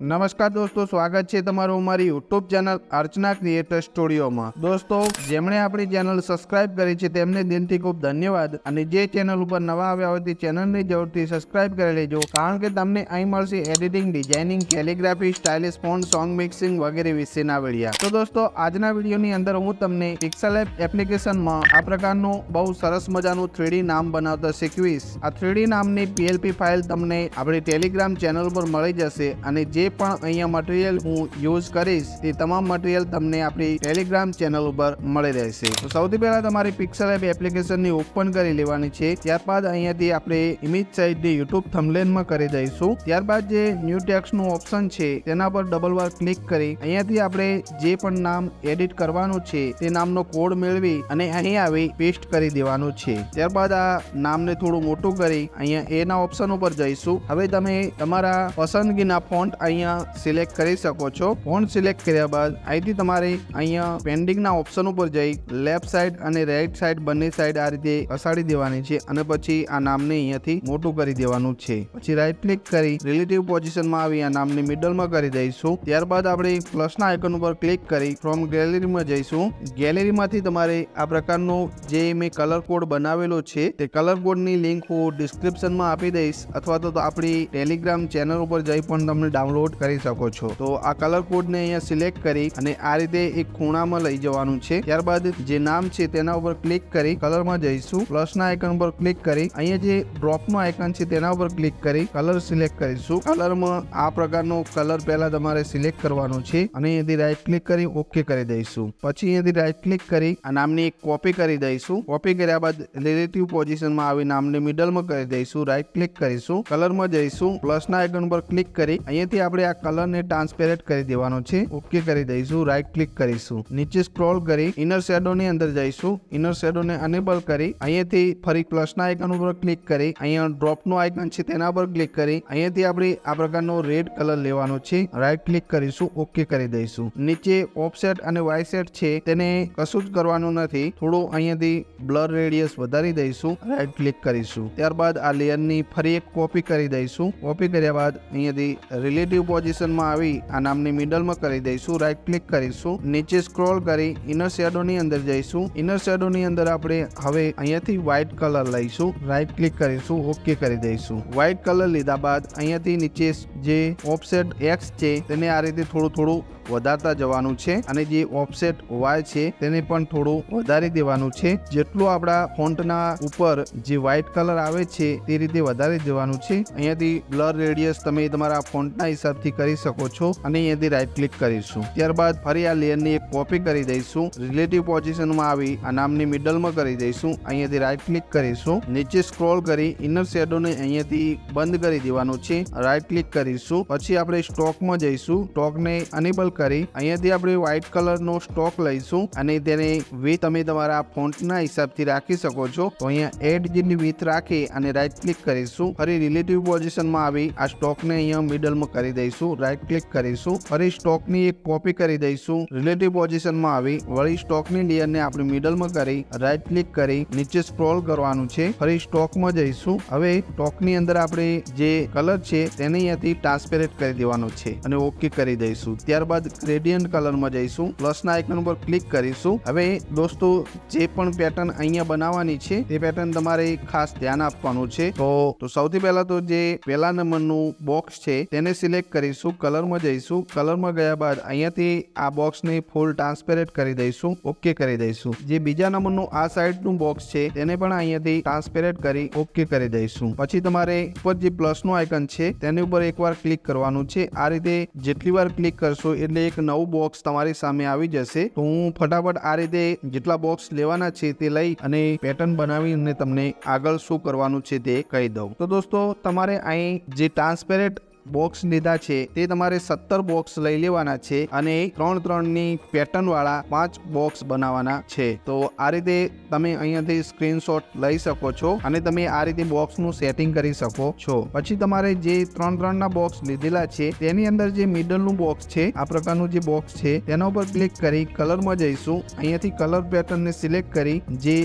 નમસ્કાર દોસ્તો, સ્વાગત છે તમારું અમારી યુટ્યુબ ચેનલ અર્ચના ક્રિએટર સ્ટુડિયોમાં દોસ્તો, જેમણે આપણી ચેનલ સબસ્ક્રાઇબ કરી છે તેમને દિલથી ખૂબ ધન્યવાદ. અને જે ચેનલ ઉપર નવા આવ્યા હોય તે ચેનલને જરૂરથી સબસ્ક્રાઇબ કરી લેજો, કારણ કે તમને અહીં મળશે editing designing calligraphy stylish phone song mixing વગેરે વિશેના વિડીયા તો દોસ્તો, આજના વિડીયોની અંદર હું તમને પિક્સલ એપ એપ્લિકેશનમાં આ પ્રકારનું બહુ સરસ મજાનું થ્રીડી નામ બનાવતા શીખવીશ. આ થ્રીડી નામની પીએલપી ફાઇલ તમને આપણી ટેલિગ્રામ ચેનલ પર મળી જશે અને જે પણ અહીંયા મટીરિયલ હું યુઝ કરીશ, તે તમામ મટીરિયલ તમને આપણી ટેલિગ્રામ ચેનલ ઉપર મળી રહેશે. તો સૌથી પહેલા તમારી પિક્સલ એપ એપ્લિકેશનની ઓપન કરી લેવાની છે. ત્યારબાદ અહીંયાથી આપણે ઇમેજ સાઇડની યુટ્યુબ થમલેનમાં કરી દઈશું. ત્યારબાદ જે ન્યૂ ટેક્સનું ઓપ્શન છે, તેના પર ડબલ વાર ક્લિક કરી અહીંયાથી આપણે જે પણ નામ એડિટ કરવાનું છે, તે નામનો કોડ મેળવી અને અહીં આવી પેસ્ટ કરી દેવાનું છે. ત્યારબાદ આ નામને થોડું મોટું કરી અહીંયા એના ઓપ્શન ઉપર જઈશું. હવે તમે તમારા પસંદગીના ફોન્ટ અહીંયા સિલેક્ટ કરી શકો છો. ફોન્ટ સિલેક્ટ કર્યા બાદ અહીંથી તમારે અહીંયા પેન્ડિંગના ઓપ્શન ઉપર જઈ લેફ્ટ સાઈડ અને રાઈટ સાઈડ બંને સાઈડ આ રીતે ઘસાડી દેવાની છે અને પછી આ નામને અહીંયાથી મોટું કરી દેવાનું છે. પછી રાઈટ ક્લિક કરી રિલેટિવ પોઝિશનમાં આવી આ નામને મિડલમાં કરી દઈશું. ત્યારબાદ આપણે પ્લસના આઇકન ઉપર ક્લિક કરી ફ્રોમ ગેલેરીમાં જઈશું. ગેલેરીમાંથી તમારે આ પ્રકારનો જે મેં કલર કોડ બનાવેલો છે તે કલર કોડની લિંક હું ડિસ્ક્રિપ્શનમાં આપી દઈશ. અથવા તો આપણી ટેલિગ્રામ ચેનલ ઉપર જઈ પણ તમને ડાઉનલોડ કરી શકો છો. તો આ કલર કોડને અહીંયા સિલેક્ટ કરી અને આ રીતે એક ખૂણામાં લઈ જવાનું છે. ત્યારબાદ જે નામ છે તેના ઉપર ક્લિક કરી કલરમાં જઈશું. પ્લસના આઇકન પર ક્લિક કરી અહીંયા જે ડ્રોપનો આઇકન છે તેના ઉપર ક્લિક કરી કલર સિલેક્ટ કરીશું. કલરમાં આ પ્રકારનો કલર પહેલા તમારે સિલેક્ટ કરવાનો છે. અને અહીંયાથી રાઈટ ક્લિક કરી ઓકે કરી દઈશું. પછી અહીંયાથી રાઈટ ક્લિક કરી આ નામની એક કોપી કરી દઈશું. કોપી કર્યા બાદ રિલેટિવ પોઝિશનમાં આવી નામને મિડલમાં કરી દઈશું. રાઈટ ક્લિક કરીશું. કલરમાં જઈશું. પ્લસના આઇકન પર ક્લિક કરી અહીંયાથી આપણે આ કલરને ટ્રાન્સપેરેન્ટ કરી દેવાનો છે. ઓકે કરી દઈશું રાઈટ ક્લિક કરીશું. નીચે સ્ક્રોલ કરી ઇનર શેડોની અંદર જઈશું. ઇનર શેડોને અનેબલ કરી અહીંયાથી ફરી પ્લસના આઇકન ઉપર ક્લિક કરી. અહીંયા ડ્રોપનું આઇકન છે તેના પર ક્લિક કરી. અહીંયાથી આપણે આ પ્રકારનો રેડ કલર લેવાનો છે. રાઈટ ક્લિક કરીશું ઓકે કરી દઈશું. નીચે ઓફસેટ અને વાયસેટ છે તેને કશું જ કરવાનું નથી. થોડું અહીંયાથી બ્લર રેડિયસ વધારી દઈશું રાઈટ ક્લિક કરીશું. ત્યારબાદ આ લેયરની ફરી એક કોપી કરી દઈશું. કોપી કર્યા બાદ અહીંયાથી રિલેટિવ પોઝિશનમાં આવી આ નામની મિડલમાં કરી દઈશું. રાઈટ ક્લિક કરીશું. નીચે સ્ક્રોલ કરી ઇનર શેડોની અંદર જઈશું. ઇનર શેડોની અંદર આપણે હવે અહીંયાથી વ્હાઇટ કલર લઈશું. રાઈટ ક્લિક કરીશું. ઓકે કરી દઈશું. વ્હાઇટ કલર લીધા બાદ અહીંયાથી નીચે જે ઓફસેટ એક્સ છે, તેને આ રીતે થોડું થોડું વધારતા જવાનું છે અને જે ઓફસેટ વાય છે તેને પણ થોડું વધારી દેવાનું છે. જેટલું આપણા ફોન્ટના ઉપર જે વ્હાઇટ કલર આવે છે તે રીતે વધારી દેવાનું છે. અહીંયાથી બ્લર રેડિયસ તમે તમારા ફોન્ટના હિસાબથી કરી શકો છો અને અહીંયાથી રાઈટ ક્લિક કરીશું. ત્યારબાદ ફરી આ લેયરની એક કોપી કરી દઈશું. રિલેટિવ પોઝિશનમાં આવી આ નામની મિડલમાં કરી દઈશું. અહીંયાથી રાઈટ ક્લિક કરીશું. નીચે સ્ક્રોલ કરી ઇનર શેડોને અહીંયાથી બંધ કરી દેવાનું છે. રાઈટ ક્લિક કરીશું. પછી આપણે સ્ટોકમાં જઈશું. સ્ટોકને અનેબલ કરી અહીંયાથી આપણે વ્હાઇટ કલરનો સ્ટોક લઈશું અને તેને વીથ તમે તમારા ફોન્ટના હિસાબથી રાખી શકો છો. તો અહીંયા એડ જેટલી વીથ રાખી અને રાઈટ ક્લિક કરીશું. ફરી રિલેટિવ પોઝિશનમાં આવી આ સ્ટોકને અહીંયા મિડલમાં કરી દઈશું. રાઈટ ક્લિક કરીશું. ફરી સ્ટોકની એક કોપી કરી દઈશું. રિલેટિવ પોઝિશનમાં આવી વળી સ્ટોકની લેયરને આપણે મિડલમાં કરી રાઈટ ક્લિક કરી નીચે સ્ક્રોલ કરવાનું છે. ફરી સ્ટોકમાં જઈશું. હવે સ્ટોકની અંદર આપણે જે કલર છે તેને અહીંયાથી ટ્રાન્સપેરેન્ટ કરી દેવાનો છે અને ઓકે કરી દઈશું. ત્યારબાદ ગ્રેડિયન્ટ કલરમાં જઈશું. પ્લસના આઇકન ઉપર ક્લિક કરીશું. હવે દોસ્તો, જે પણ પેટર્ન અહીંયા બનાવવાની છે, તે પેટર્ન તમારે ખાસ ધ્યાન આપવાનું છે. તો સૌથી પહેલા તો જે પહેલા નંબરનું બોક્સ છે, તેને સિલેક્ટ કરીશું, કલરમાં જઈશું. કલરમાં ગયા બાદ અહીંયાથી આ બોક્સને ફૂલ ટ્રાન્સપેરેન્ટ કરી દઈશું. ઓકે કરી દઈશું. જે બીજા નંબરનું આ સાઈડનું બોક્સ છે, તેને પણ અહીંયાથી ટ્રાન્સપેરેન્ટ કરી ઓકે કરી દઈશું. પછી તમારે ઉપર જે પ્લસનું આઇકન છે, તેની ઉપર એકવાર ક્લિક કરવાનું છે. આ રીતે જેટલી વાર ક્લિક કરશો એટલે એક નવું બોક્સ તમારી સામે આવી જશે. તો હું ફટાફટ આ રીતે જેટલા બોક્સ લેવાના છે તે લઈ અને પેટર્ન બનાવીને તમને આગળ શું કરવાનું છે તે કહી દઉં. તો દોસ્તો, તમારે અહીં જે ટ્રાન્સપેરેન્ટ બોક્સ લીધા છે. તે તમારે સત્તર બોક્સ લઈ લેવાના છે અને ત્રણ ત્રણની પેટર્ન વાળા પાંચ બોક્સ બનાવવાના છે. તો આ રીતે તમે અહીંયાથી સ્ક્રીનશોટ લઈ શકો છો અને તમે આ રીતે બોક્સનું સેટિંગ કરી શકો છો. પછી તમારે જે ત્રણ ત્રણના બોક્સ લીધેલા છે, તેની અંદર જે મિડલનું બોક્સ છે, આ પ્રકારનું જે બોક્સ છે, તેના ઉપર ક્લિક કરી કલરમાં જઈશું. અહીંયાથી કલર પેટર્નને સિલેક્ટ કરી જે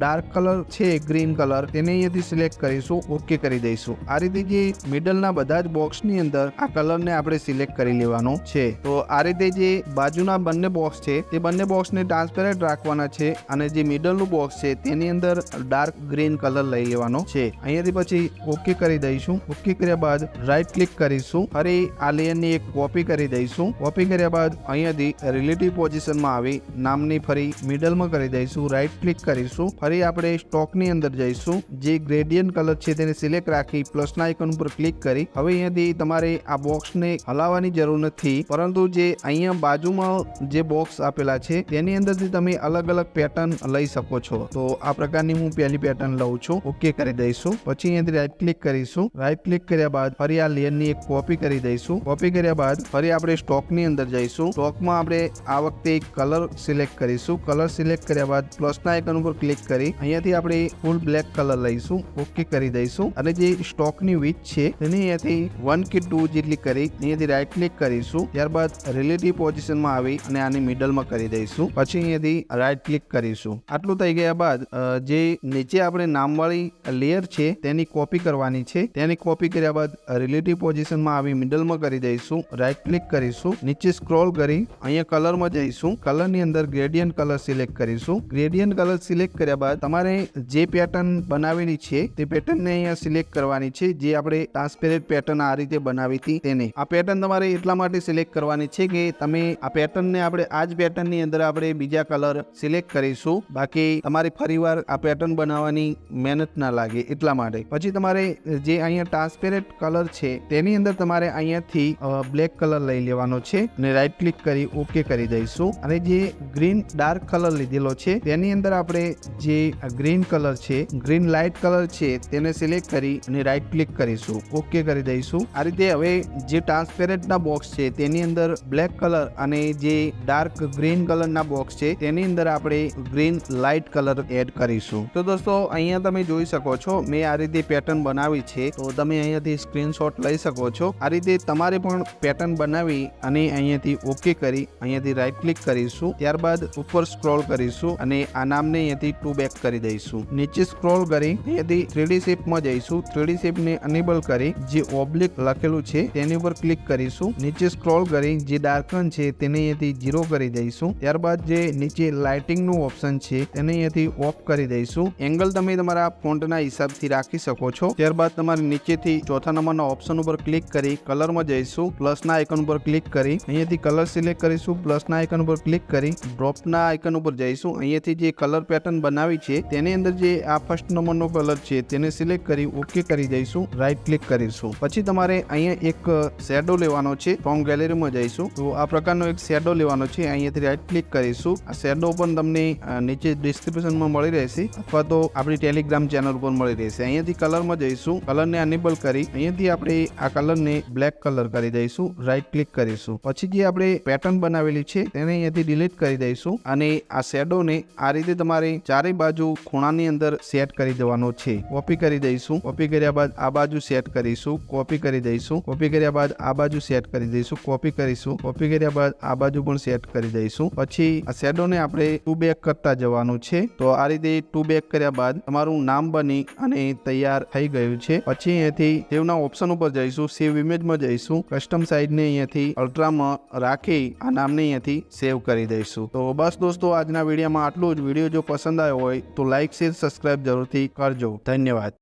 ડાર્ક કલર છે ગ્રીન કલર તેને અહીંયાથી સિલેક્ટ કરીશું. ઓકે કરી દઈશું. આ રીતે જે મિડલના બધા જ બોક્સની બોક્સની અંદર આ કલરને આપણે સિલેક્ટ કરી લેવાનો છે. તો આ રીતે જે બાજુના બંને બોક્સ છે, તે બંને બોક્સને ટ્રાન્સપેરન્ટ રાખવાના છે અને જે મિડલનું બોક્સ છે, તેની અંદર ડાર્ક ગ્રીન કલર લઈ લેવાનો છે. અહીંયાથી પછી ઓકે કરી દઈશું. ઓકે કર્યા બાદ રાઈટ ક્લિક કરીશું. ફરી આ લેયરની એક કોપી કરી દઈશું. કોપી કર્યા બાદ અહીંયાથી રિલેટિવ પોઝિશનમાં આવી નામની ફરી મિડલમાં કરી દઈશું. રાઈટ ક્લિક કરીશું. ફરી આપણે સ્ટોકની અંદર જઈશું. જે ગ્રેડિયન્ટ કલર છે, તેને સિલેક્ટ રાખી પ્લસના આઇકન ઉપર ક્લિક કરી. હવે અહીંયાથી તમારે આ બોક્સને હલાવવાની જરૂર નથી. પરંતુ જે અહીંયા બાજુમાં જે બોક્સ આપેલા છે, તેની અંદરથી તમે અલગ અલગ પેટર્ન લઈ શકો છો. તો આ પ્રકારની હું પહેલી પેટર્ન લઉં છું. ઓકે કરી દઈશું. પછી અહીંયાથી રાઈટ ક્લિક કરીશું. રાઈટ ક્લિક કર્યા બાદ ફરી આ લેયરની એક કોપી કરી દઈશું. કોપી કર્યા બાદ ફરી આપણે સ્ટોકની અંદર જઈશું. સ્ટોકમાં આપણે આ વખતે કલર સિલેક્ટ કરીશું. કલર સિલેક્ટ કર્યા બાદ પ્લસના આઇકન ઉપર ક્લિક કરી અહીંયાથી આપણે ફૂલ બ્લેક કલર લઈશું. ઓકે કરી દઈશું. અને જે સ્ટોકની વીચ છે, તેની અહીંયાથી વન કે ટુ જેટલી કરી અહીંયાથી રાઈટ ક્લિક કરીશું. ત્યારબાદ રિલેટિવ પોઝિશનમાં આવી અને આની મિડલમાં કરી દઈશું. પછી અહીંયાથી રાઈટ ક્લિક કરીશું. આટલું થઈ ગયા બાદ જે નીચે આપણે નામવાળી લેયર છે, તેની કોપી કરવાની છે. તેની કોપી કર્યા બાદ રિલેટિવ પોઝિશનમાં આવી મિડલમાં કરી દઈશું. રાઈટ ક્લિક કરીશું. નીચે સ્ક્રોલ કરી અહીંયા કલરમાં જઈશું. કલરની અંદર ગ્રેડિયન્ટ કલર સિલેક્ટ કરીશું. ગ્રેડિયન્ટ કલર સિલેક્ટ કર્યા બાદ તમારે જે પેટર્ન બનાવેલી છે, તે પેટર્નને અહીંયા સિલેક્ટ કરવાની છે. જે આપણે ટ્રાન્સપેરેન્ટ પેટર્ન આ રીતે બનાવી હતી તેને. આ પેટર્ન તમારે એટલા માટે સિલેક્ટ કરવાની છે કે તમે આ પેટર્નને આપણે આ જ પેટર્નની અંદર આપણે બીજા કલર સિલેક્ટ કરીશું. બાકી તમારે ફરીવાર આ પેટર્ન બનાવવાની મહેનત ના લાગે એટલા માટે. પછી તમારે જે અહીંયા ટ્રાન્સપેરેન્ટ કલર છે તેની અંદર તમારે અહીંયાથી બ્લેક કલર લઈ લેવાનો છે અને રાઈટ ક્લિક કરી ઓકે કરી દઈશું. અને જે ગ્રીન ડાર્ક કલર લીધેલો છે તેની અંદર આપણે જે ગ્રીન કલર છે ગ્રીન લાઇટ કલર છે તેને સિલેક્ટ કરી અને રાઈટ ક્લિક કરીશું. ઓકે કરી દઈશું. આ રીતે હવે જે ટ્રાન્સપેરેન્ટના બોક્સ છે, તેની અંદર બ્લેક કલર અને જે ડાર્ક ગ્રીન કલરના બોક્સ છે, તેની અંદર આપણે ગ્રીન લાઇટ કલર એડ કરીશું. તો દોસ્તો, અહીંયા તમે જોઈ શકો છો, મેં આ રીતે પેટર્ન બનાવી છે. તો તમે અહીંયાથી સ્ક્રીનશોટ લઈ શકો છો. આ રીતે તમારે પણ પેટર્ન બનાવી અને અહીંયાથી ઓકે કરી, અહીંયાથી રાઈટ ક્લિક કરીશું. ત્યારબાદ ઉપર સ્ક્રોલ કરીશું અને આ નામને અહીંયાથી ટુ બેક કરી દઈશું. નીચે સ્ક્રોલ કરી, અહીંયાથી થ્રીડી શેપમાં જઈશું. થ્રીડી શેપને અનેબલ કરી, જે ઓબ્લિક લખેલું છે. તેની ઉપર ક્લિક કરીશું. નીચે સ્ક્રોલ કરી જે ડાર્કન છે તેને અહીંયાથી ઝીરો કરી દઈશું. ત્યારબાદ જે નીચે લાઇટિંગનું ઓપ્શન છે તેને અહીંયાથી ઓફ કરી દઈશું. એંગલ તમે તમારા ફોન્ટના હિસાબથી રાખી શકો છો. ત્યારબાદ તમારે નીચેથી ચોથા નંબરના ઓપ્શન ઉપર ક્લિક કરી કલરમાં જઈશું. પ્લસના આઇકન ઉપર ક્લિક કરી અહીંયાથી કલર સિલેક્ટ કરીશું. પ્લસના આઇકન ઉપર ક્લિક કરી ડ્રોપના આઇકન ઉપર જઈશું. અહીંયાથી જે કલર પેટર્ન બનાવી છે તેની અંદર જે આ ફર્સ્ટ નંબરનો કલર છે તેને સિલેક્ટ કરી ઓકે કરી દઈશું. રાઈટ ક્લિક કરીશું. પછી તમારે અહીંયા એક શેડો લેવાનો છે. ફ્રોમ ગેલેરીમાં જઈશું. તો આ પ્રકારનો એક શેડો લેવાનો છે. અહીંયાથી રાઈટ ક્લિક કરીશું. આ શેડો પણ તમને નીચે ડિસ્ક્રિપ્શનમાં મળી રહેશે. અથવા તો આપણી ટેલિગ્રામ ચેનલ ઉપર મળી રહેશે. અહીંયાથી કલરમાં જઈશું. કલરને અનેબલ કરી અહીંયાથી આપણે આ કલરને બ્લેક કલર કરી દઈશું. રાઈટ ક્લિક કરીશું. પછી જે આપણે પેટર્ન બનાવેલી છે, તેને અહીંયાથી ડિલીટ કરી દઈશું. અને આ શેડોને આ રીતે તમારે ચારે બાજુ ખૂણાની અંદર સેટ કરી દેવાનો છે. કોપી કરી દઈશું. કોપી કર્યા બાદ આ બાજુ સેટ કરીશું. કોપી કરી દઈશું. કોપી કર્યા બાદ આ બાજુ સેટ કરી દઈશું. કોપી કરીશું. કોપી કર્યા બાદ આ બાજુ પણ સેટ કરી દઈશું. પછી આ શેડોને આપણે ટુ બેક કરતા જવાનું છે. તો આ રીતે ટુ બેક કર્યા બાદ તમારું નામ બની અને તૈયાર થઈ ગયું છે. પછી અહીંયાથી સેવના ઓપ્શન ઉપર જઈશું. સેવ ઇમેજમાં જઈશું. કસ્ટમ સાઇડને અહીંયાથી અલ્ટ્રામાં રાખી આ નામને અહીંયાથી સેવ કરી દઈશું. તો બસ દોસ્તો, આજના વિડીયોમાં આટલું જ. વીડિયો જો પસંદ આવ્યો હોય તો લાઇક શેર સબસ્ક્રાઇબ જરૂરથી કરજો. ધન્યવાદ.